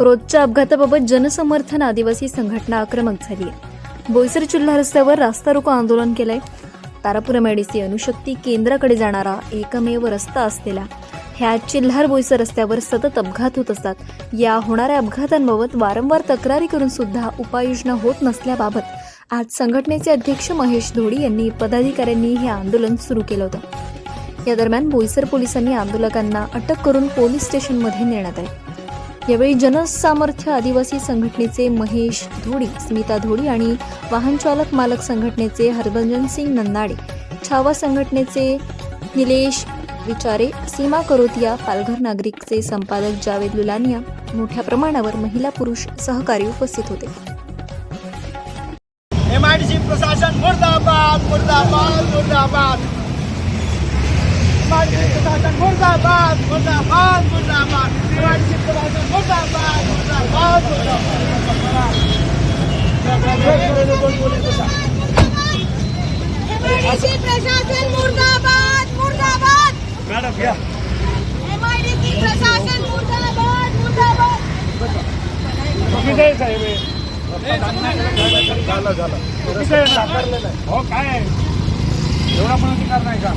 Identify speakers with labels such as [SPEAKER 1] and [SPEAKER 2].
[SPEAKER 1] रोजच्या अपघाताबाबत जनसमर्थन आदिवासी संघटना आक्रमक झाली आहे. बोईसर जिल्हा रस्त्यावर रास्ता रोको आंदोलन केलंय. तारापुरम एडीसी अणुशक्ती केंद्राकडे जाणारा एकमेव रस्ता असलेला ह्या चिल्हार बोईसर रस्त्यावर सतत अपघात होत असतात. या होणाऱ्या अपघातांबाबत वारंवार तक्रारी करून सुद्धा उपाययोजना होत नसल्याबाबत आज संघटनेचे अध्यक्ष महेश धोडी यांनी पदाधिकाऱ्यांनी हे आंदोलन सुरू केलं होतं. या दरम्यान बोईसर पोलिसांनी आंदोलकांना अटक करून पोलीस स्टेशनमध्ये नेण्यात आले. यावेळी जनसामर्थ्य आदिवासी संघटनेचे महेश धोडी स्मिता धोडी आणि वाहनचालक मालक संघटनेचे हरभजन सिंग नंदाडे छावा संघटनेचे निलेश विचारे सीमा करोतिया पालघर नागरिकचे संपादक जावेद लुलानिया मोठ्या प्रमाणावर महिला पुरुष सहकारी उपस्थित होते.
[SPEAKER 2] एमआयडीसी प्रशासन मुर्दाबाद मुर्दाबाद मुर्दाबाद. प्रशासन मुर्दाबाद मुर्दाबाद एमआयडीसी प्रशासन मुर्दाबाद मुर्दाबाद
[SPEAKER 3] एमआयडीसी प्रशासन मुर्दाबाद मुर्दाबाद.
[SPEAKER 2] मॅडम घ्या
[SPEAKER 3] एमआयडीसी प्रशासन मुर्दाबाद मुर्दाबाद.
[SPEAKER 4] झालं झालं. हो काय एवढा पण अधिकार नाही का?